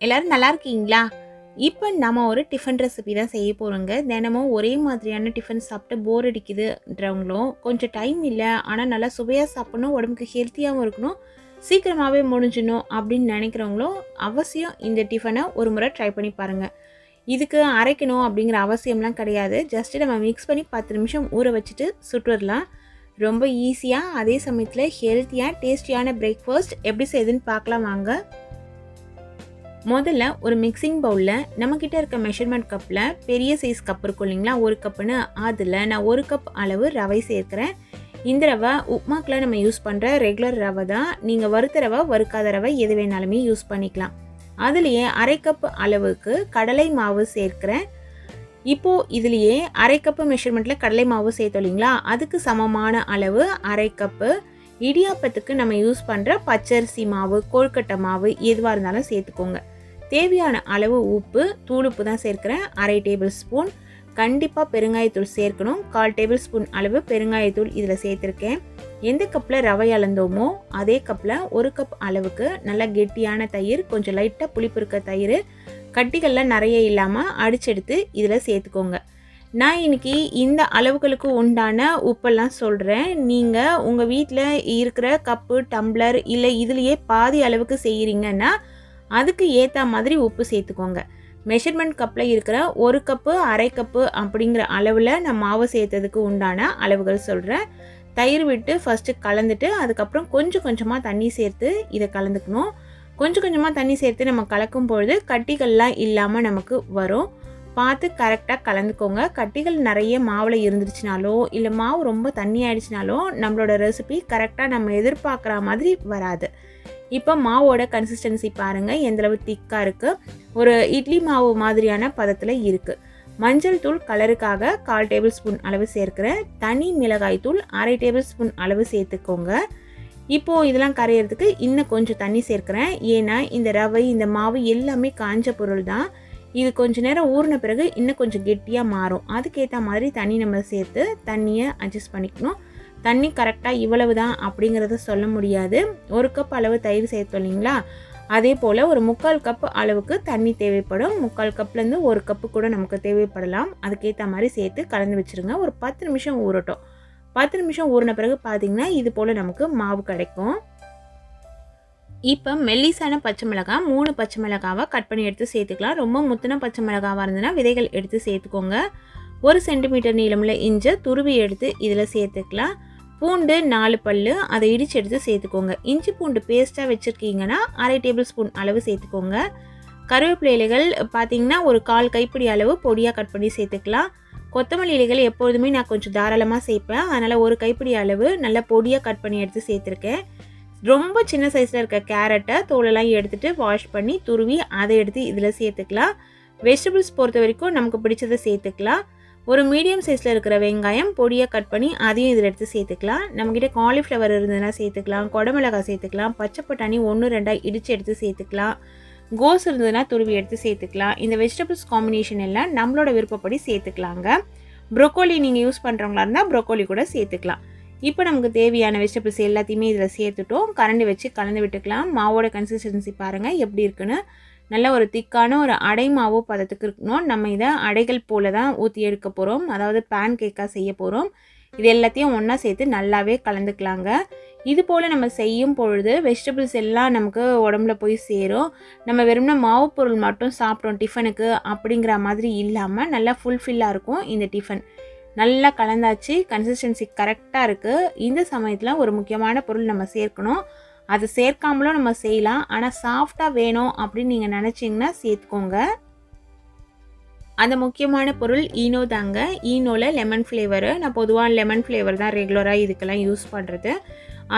எல்லோரும் நல்லா இருக்கீங்களா? இப்போ நம்ம ஒரு டிஃபன் ரெசிபி தான் செய்ய போகிறோங்க தினமும் ஒரே மாதிரியான டிஃபன் சாப்பிட்டு போர் அடிக்குதுன்றவங்களும் கொஞ்சம் டைம் இல்லை ஆனால் நல்லா சுவையாக சாப்பிடணும் உடம்புக்கு ஹெல்த்தியாகவும் இருக்கணும் சீக்கிரமாகவே முடிஞ்சிடணும் அப்படின்னு நினைக்கிறவங்களும் அவசியம் இந்த டிஃபனை ஒரு முறை ட்ரை பண்ணி பாருங்கள் இதுக்கு அரைக்கணும் அப்படிங்கிற அவசியம்லாம் கிடையாது. ஜஸ்ட்டு நம்ம மிக்ஸ் பண்ணி பத்து நிமிஷம் ஊற வச்சுட்டு சுட்டுடலாம் ரொம்ப ஈஸியாக அதே சமயத்தில் ஹெல்த்தியாக டேஸ்டியான பிரேக்ஃபாஸ்ட் எப்படி செய்யுதுன்னு பார்க்கலாம் வாங்க. முதல்ல ஒரு மிக்சிங் பவுலில் நம்மக்கிட்ட இருக்க மெஷர்மெண்ட் கப்பில் பெரிய சைஸ் கப் இருக்கும் இல்லைங்களா? ஒரு கப்புன்னு அதில் நான் ஒரு கப் அளவு ரவை சேர்க்குறேன். இந்த ரவை உப்மாக்கில் நம்ம யூஸ் பண்ணுற ரெகுலர் ரவை தான். நீங்கள் வறுத்த ரவை வறுக்காத ரவை எது வேணாலுமே யூஸ் பண்ணிக்கலாம். அதுலேயே அரை கப் அளவுக்கு கடலை மாவு சேர்க்குறேன். இப்போது இதுலேயே அரை கப்பு மெஷர்மெண்ட்டில் கடலை மாவு சேர்த்தோம் இல்லைங்களா? அதுக்கு சமமான அளவு அரை கப்பு இடியாப்பத்துக்கு நம்ம யூஸ் பண்ணுற பச்சரிசி மாவு கொழுக்கட்டை மாவு எதுவாக இருந்தாலும் சேர்த்துக்கோங்க. தேவையான அளவு உப்பு தூளுப்பு தான் சேர்க்குறேன். அரை டேபிள் ஸ்பூன் கண்டிப்பாக பெருங்காயத்தூள் சேர்க்கணும். கால் டேபிள் ஸ்பூன் அளவு பெருங்காயத்தூள் இதில் சேர்த்துருக்கேன். எந்த கப்பில் ரவை அளந்தோமோ அதே கப்பில் ஒரு கப் அளவுக்கு நல்லா கெட்டியான தயிர் கொஞ்சம் லைட்டாக புளிப்பு இருக்க தயிர். கட்டிகள்லாம் நிறைய இல்லாமல் அடிச்செடுத்து இதில் சேர்த்துக்கோங்க. நான் இன்னைக்கு இந்த அளவுகளுக்கு உண்டான உப்பெல்லாம் சொல்கிறேன் நீங்கள் உங்கள் வீட்டில் இருக்கிற கப்பு டம்ளர் இல்லை இதுலேயே பாதி அளவுக்கு செய்கிறீங்கன்னா அதுக்கு ஏற்ற மாதிரி உப்பு சேர்த்துக்கோங்க. மெஷர்மெண்ட் கப்பில் இருக்கிற ஒரு கப்பு அரை கப்பு அப்படிங்கிற அளவில் நான் மாவு சேர்த்ததுக்கு உண்டான அளவுகள் சொல்கிறேன் தயிர் விட்டு ஃபஸ்ட்டு கலந்துட்டு அதுக்கப்புறம் கொஞ்சம் கொஞ்சமாக தண்ணி சேர்த்து இதை கலந்துக்கணும். கொஞ்சம் கொஞ்சமாக தண்ணி சேர்த்து நம்ம கலக்கும் பொழுது கட்டிகள்லாம் இல்லாமல் நமக்கு வரும். பார்த்து கரெக்டாக கலந்துக்கோங்க. கட்டிகள் நிறைய மாவில் இருந்துருச்சுனாலோ இல்லை மாவு ரொம்ப தண்ணி ஆயிடுச்சுனாலோ நம்மளோட ரெசிபி கரெக்டாக நம்ம எதிர்பார்க்குற மாதிரி வராது. இப்போ மாவோட கன்சிஸ்டன்சி பாருங்கள் எந்தளவு திக்காக இருக்குது ஒரு இட்லி மாவு மாதிரியான பதத்தில் இருக்குது மஞ்சள் தூள் கலருக்காக கால் டேபிள் ஸ்பூன் அளவு சேர்க்குறேன். தனி மிளகாய் தூள் அரை டேபிள் ஸ்பூன் அளவு சேர்த்துக்கோங்க. இப்போது இதெல்லாம் கரையிறதுக்கு இன்னும் கொஞ்சம் தண்ணி சேர்க்குறேன். ஏன்னா இந்த ரவை இந்த மாவு எல்லாமே காஞ்ச பொருள் தான். இது கொஞ்சம் நேரம் ஊறின பிறகு இன்னும் கொஞ்சம் கெட்டியாக மாறும். அதுக்கேற்ற மாதிரி தண்ணி நம்ம சேர்த்து தண்ணியை அட்ஜஸ்ட் பண்ணிக்கணும். தண்ணி கரெக்டாக இவ்வளவு தான் அப்படிங்கிறத சொல்ல முடியாது. ஒரு கப் அளவு தயிர் சேர்த்தோம் இல்லைங்களா? அதே போல் ஒரு முக்கால் கப் அளவுக்கு தண்ணி தேவைப்படும். முக்கால் கப்லேருந்து ஒரு கப்பு கூட நமக்கு தேவைப்படலாம். அதுக்கேற்ற மாதிரி சேர்த்து கலந்து வச்சுருங்க. ஒரு பத்து நிமிஷம் ஊறட்டும். பத்து நிமிஷம் ஊறின பிறகு பார்த்தீங்கன்னா இது போல் நமக்கு மாவு கிடைக்கும். இப்போ மெல்லிசான பச்சை மிளகாய் மூணு பச்சை மிளகாவை கட் பண்ணி எடுத்து சேர்த்துக்கலாம். ரொம்ப முத்தின பச்சை மிளகாவாக இருந்ததுன்னா விதைகள் எடுத்து சேர்த்துக்கோங்க. ஒரு சென்டிமீட்டர் நீளமுள்ள இஞ்சை துருவி எடுத்து இதில் சேர்த்துக்கலாம். பூண்டு நாலு பல் அதை இடித்து எடுத்து சேர்த்துக்கோங்க. இஞ்சி பூண்டு பேஸ்ட்டாக வச்சுருக்கீங்கன்னா அரை டேபிள் ஸ்பூன் அளவு சேர்த்துக்கோங்க. கருவேப்பிலை இலைகள் பார்த்தீங்கன்னா ஒரு கால் கைப்பிடி அளவு பொடியாக கட் பண்ணி சேர்த்துக்கலாம். கொத்தமல்லி இலைகள் எப்பொழுதுமே நான் கொஞ்சம் தாராளமாக சேர்ப்பேன். அதனால் ஒரு கைப்பிடி அளவு நல்லா பொடியாக கட் பண்ணி எடுத்து சேர்த்துருக்கேன். ரொம்ப சின்ன சைஸில் இருக்க கேரட்டை தோலெல்லாம் எடுத்துகிட்டு வாஷ் பண்ணி துருவி அதை எடுத்து இதில் சேர்த்துக்கலாம். வெஜிடபிள்ஸ் பொறுத்த வரைக்கும் நமக்கு பிடிச்சதை சேர்த்துக்கலாம். ஒரு மீடியம் சைஸில் இருக்கிற வெங்காயம் பொடியாக கட் பண்ணி அதையும் இதில் எடுத்து சேர்த்துக்கலாம். நம்மக்கிட்ட காலிஃப்ளவர் இருந்ததுன்னா சேர்த்துக்கலாம். குடமிளகாய் சேர்த்துக்கலாம். பச்சை பட்டாணி ஒன்று ரெண்டாக இடித்து எடுத்து சேர்த்துக்கலாம். கோஸ் இருந்ததுன்னா துருவி எடுத்து சேர்த்துக்கலாம். இந்த வெஜிடபிள்ஸ் காம்பினேஷன் எல்லாம் நம்மளோட விருப்பப்படி சேர்த்துக்கலாங்க. ப்ரொக்கோலி நீங்கள் யூஸ் பண்ணுறவங்களா இருந்தால் ப்ரொக்கோலி கூட சேர்த்துக்கலாம். இப்போ நமக்கு தேவையான வெஜிடபிள்ஸ் எல்லாத்தையுமே இதில் சேர்த்துட்டோம். கரண்டி வச்சு கலந்து விட்டுக்கலாம். மாவோட கன்சிஸ்டன்சி பாருங்கள் எப்படி இருக்குன்னு. நல்ல ஒரு திக்கான ஒரு அடை மாவு பதத்துக்கு இருக்கணும். நம்ம இதை அடைகள் போல தான் ஊற்றி எடுக்க போகிறோம் அதாவது பேன் கேக்காக செய்ய போகிறோம் இது எல்லாத்தையும் ஒன்றா சேர்த்து நல்லாவே கலந்துக்கலாங்க. இது போல் நம்ம செய்யும் பொழுது வெஜிடபிள்ஸ் எல்லாம் நமக்கு உடம்புல போய் சேரும். நம்ம வெறும்னா மாவு பொருள் மட்டும் சாப்பிட்டோம் டிஃபனுக்கு அப்படிங்கிற மாதிரி இல்லாமல் நல்லா ஃபுல்ஃபில்லாக இருக்கும் இந்த டிஃபன் நல்லா கலந்தாச்சு கன்சிஸ்டன்சி கரெக்டாக இருக்குது இந்த சமயத்தில் ஒரு முக்கியமான பொருள் நம்ம சேர்க்கணும். அது சேர்க்காமலும் நம்ம செய்யலாம். ஆனால் சாஃப்டாக வேணும் அப்படின்னு நீங்கள் நினச்சிங்கன்னா சேர்த்துக்கோங்க. அந்த முக்கியமான பொருள் ஈனோ தாங்க. ஈனோவில் லெமன் ஃப்ளேவரு நான் பொதுவாக லெமன் ஃப்ளேவர் தான் ரெகுலராக இதுக்கெல்லாம் யூஸ் பண்ணுறது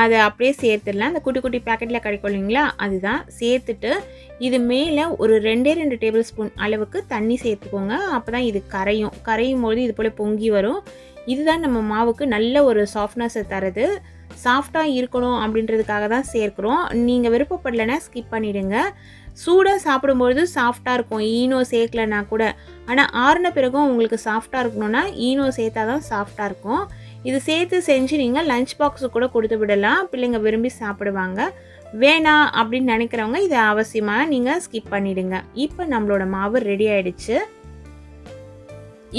அதை அப்படியே சேர்த்துடலாம். அந்த குட்டி குட்டி பேக்கெட்டில் கிடைக்கும் இல்லைங்களா? அதுதான். சேர்த்துட்டு இது மேலே ஒரு ரெண்டே ரெண்டு டேபிள் ஸ்பூன் அளவுக்கு தண்ணி சேர்த்துக்கோங்க. அப்போ தான் இது கரையும். கரையும் போது இது போல் பொங்கி வரும். இதுதான் நம்ம மாவுக்கு நல்ல ஒரு சாஃப்ட்னஸை தருது. சாஃப்டாக இருக்கணும் அப்படின்றதுக்காக தான் சேர்க்குறோம். நீங்கள் விருப்பப்படலைன்னா ஸ்கிப் பண்ணிவிடுங்க சூடாக சாப்பிடும்பொழுது சாஃப்டாக இருக்கும். ஈனோ சேர்க்கலனா கூட. ஆனால் ஆறின பிறகும் உங்களுக்கு சாஃப்டாக இருக்கணும்னா ஈனோ சேர்த்தா தான் சாஃப்டாக இருக்கும். இது சேர்த்து செஞ்சு நீங்கள் லஞ்ச் பாக்ஸு கூட கொடுத்து விடலாம். பிள்ளைங்க விரும்பி சாப்பிடுவாங்க. வேணாம் அப்படின்னு நினைக்கிறவங்க இதை அவசியமாக நீங்கள் ஸ்கிப் பண்ணிவிடுங்க இப்போ நம்மளோட மாவு ரெடி ஆகிடுச்சு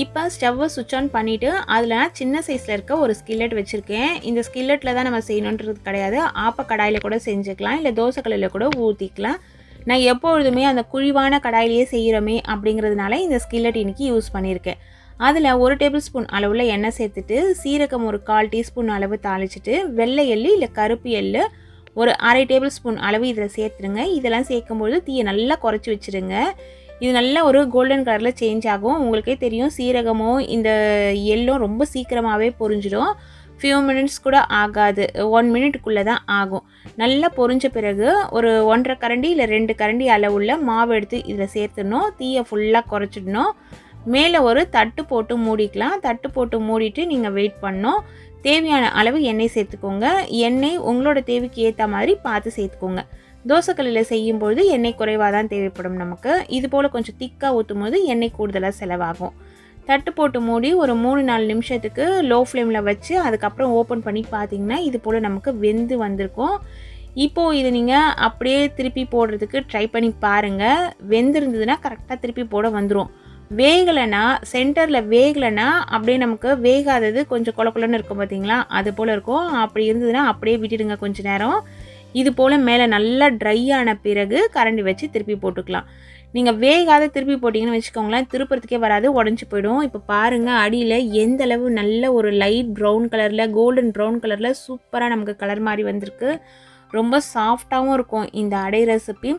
இப்போ ஸ்டவ்வை சுவிட்ச் ஆன் பண்ணிவிட்டு அதில் நான் சின்ன சைஸில் இருக்க ஒரு ஸ்கில்லட் வச்சுருக்கேன். இந்த ஸ்கில்லட்டில் தான் நம்ம செய்யணுன்றது கிடையாது. ஆப்ப கடாயில் கூட செஞ்சுக்கலாம் இல்லை தோசை கல்லில் கூட ஊற்றிக்கலாம் நான் எப்பொழுதுமே அந்த குழிவான கடாயிலேயே செய்கிறோமே அப்படிங்கிறதுனால இந்த ஸ்கில்லட் இன்றைக்கி யூஸ் பண்ணியிருக்கேன் அதில் ஒரு டேபிள் ஸ்பூன் அளவில் எண்ணெய் சேர்த்துட்டு சீரகம் ஒரு கால் டீஸ்பூன் அளவு தாளிச்சிட்டு வெள்ளை எள்ளு இல்லை கருப்பு எள்ளு ஒரு அரை டேபிள் ஸ்பூன் அளவு இதில் சேர்த்துருங்க. இதெல்லாம் சேர்க்கும்போது தீயை நல்லா குறைச்சி வச்சுருங்க. இது நல்ல ஒரு கோல்டன் கலரில் சேஞ்ச் ஆகும். உங்களுக்கே தெரியும் சீரகமோ இந்த எள்ளும் ரொம்ப சீக்கிரமாகவே பொரிஞ்சிடும். ஃபியூ மினிட்ஸ் கூட ஆகாது. ஒன் மினிட்டுக்குள்ளே தான் ஆகும். நல்லா பொரிஞ்ச பிறகு ஒரு ஒன்றரை கரண்டி இல்லை ரெண்டு கரண்டி அளவுள்ள மாவு எடுத்து இதில் சேர்த்துடணும். தீயை ஃபுல்லாக குறைச்சிடணும். மேலே ஒரு தட்டு போட்டு மூடிக்கலாம். தட்டு போட்டு மூடிட்டு நீங்கள் வெயிட் பண்ணணும். தேவையான அளவு எண்ணெய் சேர்த்துக்கோங்க. எண்ணெய் உங்களோட தேவைக்கு ஏற்ற மாதிரி பார்த்து சேர்த்துக்கோங்க. தோசைக்கல்லில் செய்யும்பொழுது எண்ணெய் குறைவாக தான் தேவைப்படும் நமக்கு. இது போல் கொஞ்சம் திக்காக ஊற்றும் போது எண்ணெய் கூடுதலாக செலவாகும். தட்டு போட்டு மூடி ஒரு மூணு நாலு நிமிஷத்துக்கு லோ ஃப்ளேமில் வச்சு அதுக்கப்புறம் ஓப்பன் பண்ணி பார்த்தீங்கன்னா இது போல் நமக்கு வெந்து வந்திருக்கும். இப்போது இது நீங்கள் அப்படியே திருப்பி போடுறதுக்கு ட்ரை பண்ணி பாருங்கள் வெந்திருந்ததுன்னா கரெக்டாக திருப்பி போட வந்துடும் வேகலைன்னா சென்டரில் வேகலைன்னா அப்படியே நமக்கு வேகாதது கொஞ்சம் கொல கொலன்னு இருக்கும் பார்த்தீங்களா? அது போல் இருக்கும். அப்படி இருந்ததுன்னா அப்படியே விட்டுடுங்க கொஞ்ச நேரம். இது போல் மேலே நல்லா ட்ரை ஆன பிறகு கரண்டி வச்சு திருப்பி போட்டுக்கலாம். நீங்கள் வேகாத திருப்பி போட்டிங்கன்னு வச்சுக்கோங்களேன் திருப்புறதுக்கே வராது உடஞ்சி போயிடும். இப்போ பாருங்கள் அடியில் எந்த அளவு நல்ல ஒரு லைட் ப்ரௌன் கலரில் கோல்டன் ப்ரௌன் கலரில் சூப்பராக நமக்கு கலர் மாதிரி வந்திருக்கு. ரொம்ப சாஃப்டாகவும் இருக்கும் இந்த அடை ரெசிபி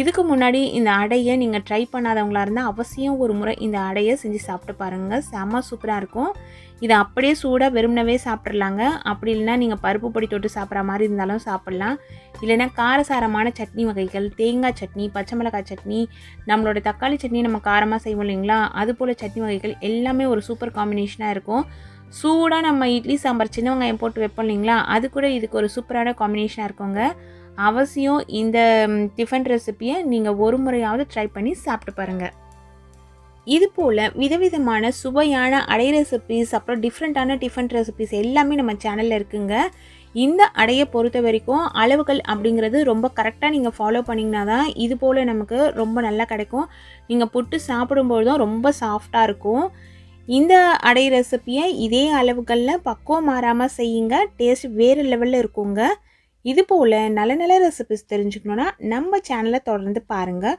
இதுக்கு முன்னாடி இந்த அடையை நீங்கள் ட்ரை பண்ணாதவங்களா இருந்தால் அவசியம் ஒரு முறை இந்த அடையை செஞ்சு சாப்பிட்டு பாருங்கள் செம்ம சூப்பராக இருக்கும். இதை அப்படியே சூடாக வெறுமனவே சாப்பிட்றலாங்க அப்படி இல்லைன்னா நீங்கள் பருப்பு பொடி தொட்டு சாப்பிட்ற மாதிரி இருந்தாலும் சாப்பிட்லாம். இல்லைன்னா காரசாரமான சட்னி வகைகள் தேங்காய் சட்னி பச்சை மிளகாய் சட்னி நம்மளோட தக்காளி சட்னி நம்ம காரமாக செய்வோம் இல்லைங்களா? அது போல் சட்னி வகைகள் எல்லாமே ஒரு சூப்பர் காம்பினேஷனாக இருக்கும். சூடாக நம்ம இட்லி சாம்பார் சின்ன வெங்காயம் போட்டு வைப்போம் இல்லைங்களா? அது கூட இதுக்கு ஒரு சூப்பரான காம்பினேஷனாக இருக்குங்க. அவசியம் இந்த டிஃபன் ரெசிப்பியை நீங்கள் ஒரு முறையாவது ட்ரை பண்ணி சாப்பிட்டு பாருங்கள் இது போல் விதவிதமான சுவையான அடை ரெசிபிஸ் அப்புறம் டிஃப்ரெண்ட்டான டிஃபன் ரெசிபிஸ் எல்லாமே நம்ம சேனலில் இருக்குங்க. இந்த அடையை பொறுத்த வரைக்கும் அளவுகள் அப்படிங்கிறது ரொம்ப கரெக்டாக நீங்கள் ஃபாலோ பண்ணிங்கன்னா தான் இது போல் நமக்கு ரொம்ப நல்லா கிடைக்கும். நீங்கள் புட்டு சாப்பிடும்பொழுதும் ரொம்ப சாஃப்டாக இருக்கும். இந்த அடை ரெசிப்பியை இதே அளவுகளில் பக்குவம் மாறாமல் செய்யுங்க. டேஸ்ட் வேறு லெவலில் இருக்குங்க. இது போல் நல்ல நல்ல ரெசிபிஸ் தெரிஞ்சுக்கணுன்னா நம்ம சேனலை தொடர்ந்து பாருங்கள்